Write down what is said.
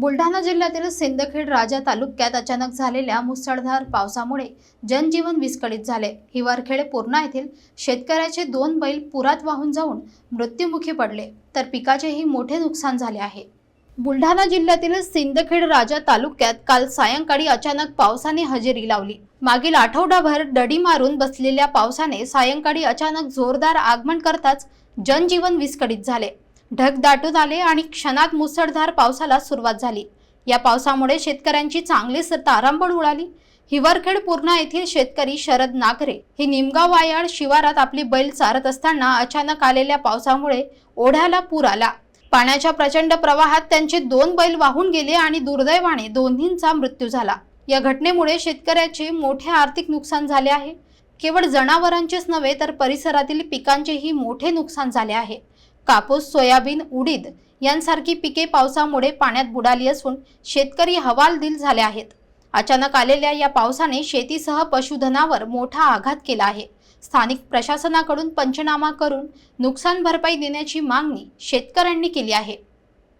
बुलढाणा जिल्ह्यातील सिंदखेड राजा तालुक्यात अचानक झालेल्या मुसळधार पावसामुळे जनजीवन विस्कळीत झाले. हिवारखेड पूर्णा येथील शेतकऱ्याचे दोन बैल पुरात वाहून जाऊन मृत्युमुखी पडले तर पिकाचेही मोठे नुकसान झाले आहे. बुलढाणा जिल्ह्यातील सिंदखेड राजा तालुक्यात काल सायंकाळी अचानक पावसाने हजेरी लावली. मागील आठवडाभर दडी मारून बसलेल्या पावसाने सायंकाळी अचानक जोरदार आगमन करताच जनजीवन विस्कळीत झाले. ढग दाटून आले आणि क्षणात मुसळधार पावसाला सुरुवात झाली. या पावसामुळे शेतकऱ्यांची चांगलीच तारांबळ उडाली. हिवरखेड पूर्णा येथील शेतकरी शरद नागरे हे निमगाव वायाळ शिवारात आपली बैल चारत असताना अचानक आलेल्या पावसामुळे ओढ्याला पूर आला. पाण्याच्या प्रचंड प्रवाहात त्यांचे दोन बैल वाहून गेले आणि दुर्दैवाने दोन्हींचा मृत्यू झाला. या घटनेमुळे शेतकऱ्याचे मोठे आर्थिक नुकसान झाले आहे. केवळ जनावरांचेच नव्हे तर परिसरातील पिकांचेही मोठे नुकसान झाले आहे. कापूस सोयाबीन उडीद यांसारखी पिके पावसामुळे पाण्यात बुडाली असून शेतकरी हवालदिल झाले आहेत. अचानक आलेल्या या पावसाने शेतीसह पशुधनावर मोठा आघात केला आहे. स्थानिक प्रशासनाकडून पंचनामा करून नुकसान भरपाई देण्याची मागणी शेतकऱ्यांनी केली आहे.